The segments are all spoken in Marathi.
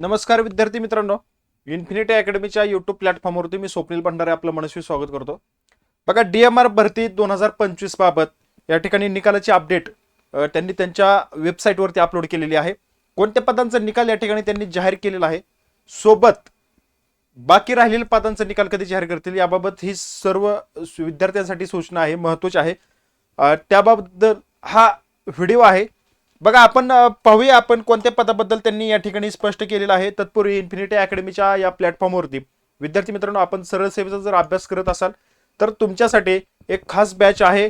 नमस्कार विद्यार्थी मित्रांनो. इन्फिनिटी अकॅडमीच्या युट्यूब प्लॅटफॉर्मवरती मी स्वप्नील भंडारे आपलं मनस्वी स्वागत करतो. बघा डी एम आर भरती दोन हजार पंचवीस बाबत या ठिकाणी निकालाची अपडेट त्यांनी त्यांच्या वेबसाईटवरती अपलोड केलेली आहे. कोणत्या पदांचा निकाल या ठिकाणी त्यांनी जाहीर केलेला आहे? सोबत बाकी राहिलेल्या पदांचा निकाल कधी जाहीर करतील? याबाबत ही सर्व विद्यार्थ्यांसाठी सूचना आहे महत्वाची आहे. त्याबाबत हा व्हिडिओ आहे. बघा आपण पाहूया आपण कोणत्या पदाबद्दल त्यांनी या ठिकाणी स्पष्ट केलेलं आहे. तत्पूर्वी इन्फिनिटी अकॅडमीच्या या प्लॅटफॉर्मवरती. विद्यार्थी मित्रांनो आपण सरळ सेवेचा जर अभ्यास करत असाल तर तुमच्यासाठी एक खास बॅच आहे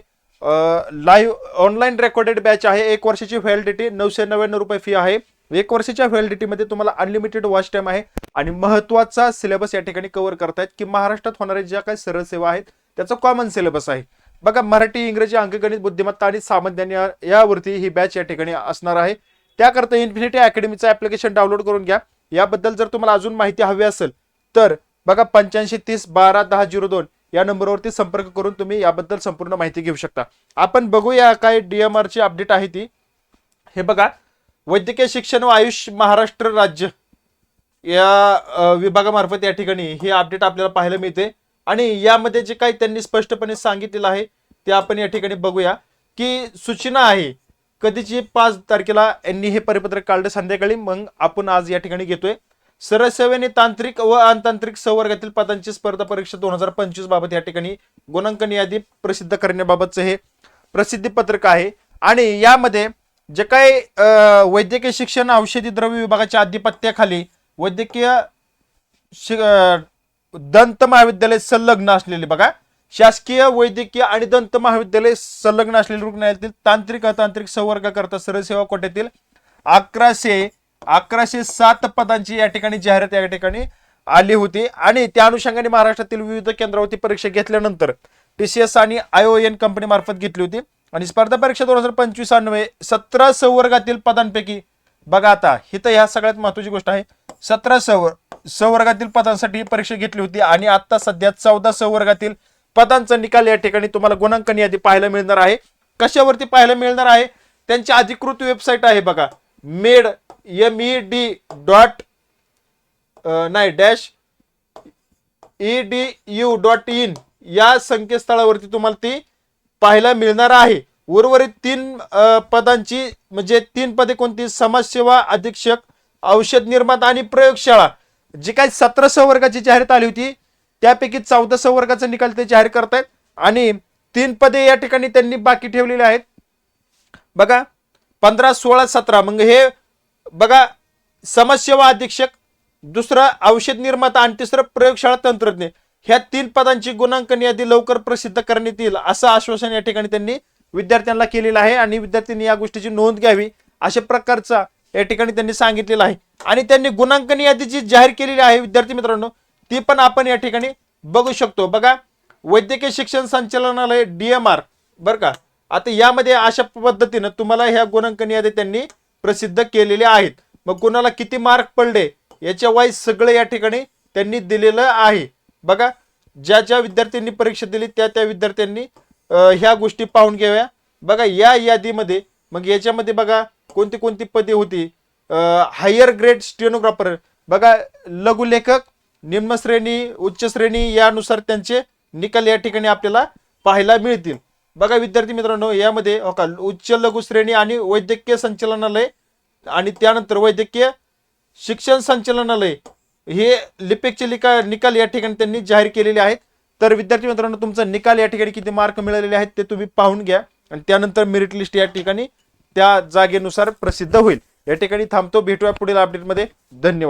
लाईव्ह ऑनलाईन रेकॉर्डेड बॅच आहे. एक वर्षाची व्हॅलिडिटी नऊशे नव्याण्णव रुपये फी आहे. एक वर्षाच्या व्हॅलिडिटीमध्ये तुम्हाला अनलिमिटेड वॉच टाईम आहे. आणि महत्त्वाचा सिलेबस या ठिकाणी कव्हर करतायत की महाराष्ट्रात होणाऱ्या ज्या काही सरळ सेवा आहेत त्याचा कॉमन सिलेबस आहे. बघा मराठी इंग्रजी अंकगणित बुद्धिमत्ता आणि सामान्य यावरती ही बॅच या ठिकाणी असणार आहे. त्याकरता इन्फिनिटी अकॅडमीचं ऍप्लिकेशन डाउनलोड करून घ्या. याबद्दल जर तुम्हाला अजून माहिती हवी असेल तर बघा पंच्याऐंशी तीस बारा दहा झिरो दोन या नंबरवरती संपर्क करून तुम्ही याबद्दल संपूर्ण माहिती घेऊ शकता. आपण बघूया काय डीएमआरची अपडेट आहे ती. हे बघा वैद्यकीय शिक्षण व आयुष महाराष्ट्र राज्य या विभागामार्फत या ठिकाणी हे अपडेट आपल्याला पाहायला मिळते. आणि यामध्ये जे काही त्यांनी स्पष्टपणे सांगितलेलं आहे ते आपण या ठिकाणी बघूया की सूचना आहे कधीची पाच तारखेला यांनी हे परिपत्रक काढलं संध्याकाळी मग आपण आज या ठिकाणी घेतोय. सरळ सेवेने तांत्रिक व अतांत्रिक संवर्गातील पदांची स्पर्धा परीक्षा दोन हजार पंचवीस बाबत या ठिकाणी गुणांकन यादी प्रसिद्ध करण्याबाबतचं हे प्रसिद्धी पत्रक आहे. आणि यामध्ये जे काही वैद्यकीय शिक्षण औषधी द्रव्य विभागाच्या आधिपत्याखाली वैद्यकीय शि- दंत महाविद्यालय संलग्न असलेले बघा. शासकीय वैद्यकीय आणि दंत महाविद्यालय संलग्न असलेले रुग्णालयातील तांत्रिक अतांत्रिक संवर्गाकरता सरळ सेवा कोट्यातील अकराशे अकराशे सात पदांची या ठिकाणी जाहिरात या ठिकाणी आली होती. आणि त्या अनुषंगाने महाराष्ट्रातील विविध केंद्रावरती परीक्षा घेतल्यानंतर टीसीएस आणि आयओएन कंपनी मार्फत घेतली होती. आणि स्पर्धा परीक्षा दोन हजार पंचवीस अन्वये सतरा संवर्गातील पदांपैकी बघा आता ही तर ह्या सगळ्यात महत्वाची गोष्ट आहे. सतरा संवर्ग संवर्गातील पदांसाठी ही परीक्षा घेतली होती आणि आता सध्या चौदा संवर्गातील पदांचा निकाल या ठिकाणी तुम्हाला गुणांकन यादी पाहायला मिळणार आहे. कशावरती पाहायला मिळणार आहे? त्यांची अधिकृत वेबसाईट आहे बघा. मेड एम ई डी डॉट नाही dash E D U dot in या संकेतस्थळावरती तुम्हाला ती पाहायला मिळणार आहे. उर्वरित तीन पदांची म्हणजे तीन पदे कोणती? समाजसेवा अधीक्षक औषध निर्माता आणि प्रयोगशाळा. जी काही सतरा संवर्गाची जाहिरात आली होती त्यापैकी चौदा संवर्गाचा निकाल ते जाहीर करतायत. आणि तीन पदे या ठिकाणी त्यांनी बाकी ठेवलेले आहेत. बघा पंधरा सोळा सतरा मग हे बघा समाजसेवा अधीक्षक दुसरं औषध निर्माता आणि तिसरं प्रयोगशाळा तंत्रज्ञ ह्या तीन पदांची गुणांकन यादी लवकर प्रसिद्ध करण्यात येईल असं आश्वासन या ठिकाणी त्यांनी विद्यार्थ्यांना केलेलं आहे. आणि विद्यार्थ्यांनी या गोष्टीची नोंद घ्यावी अशा प्रकारचा या ठिकाणी त्यांनी सांगितलेलं आहे. आणि त्यांनी गुणांकन यादी जी जाहीर केलेली आहे विद्यार्थी मित्रांनो ती पण आपण या ठिकाणी बघू शकतो. बघा वैद्यकीय शिक्षण संचालनालय डीएमआर बरं का? आता यामध्ये अशा पद्धतीनं तुम्हाला ह्या गुणांकन यादी त्यांनी प्रसिद्ध केलेल्या आहेत. मग कुणाला किती मार्क पडले याच्या वाईज सगळं या ठिकाणी त्यांनी दिलेलं आहे. बघा ज्या ज्या विद्यार्थ्यांनी परीक्षा दिली त्या त्या विद्यार्थ्यांनी ह्या गोष्टी पाहून घ्याव्या. बघा या यादीमध्ये मग याच्यामध्ये बघा कोणती कोणती पदे होती हायर ग्रेड स्टेनोग्राफर बघा लघुलेखक निम्न श्रेणी उच्च श्रेणी यानुसार त्यांचे निकाल या ठिकाणी आपल्याला पाहायला मिळतील. बघा विद्यार्थी मित्रांनो यामध्ये हो का उच्च लघु श्रेणी आणि वैद्यकीय संचालनालय आणि त्यानंतर वैद्यकीय शिक्षण संचालनालय हे लिपिकचे लिका निकाल या ठिकाणी त्यांनी जाहीर केलेले आहेत. तर विद्यार्थी मित्रांनो तुमचा निकाल या ठिकाणी किती मार्क मिळालेले आहेत ते तुम्ही पाहून घ्या आणि त्यानंतर मेरिट लिस्ट या ठिकाणी त्या जागेनुसार प्रसिद्ध होईल. या ठिकाणी थांबतो. भेटूया पुढील अपडेटमध्ये धन्यवाद.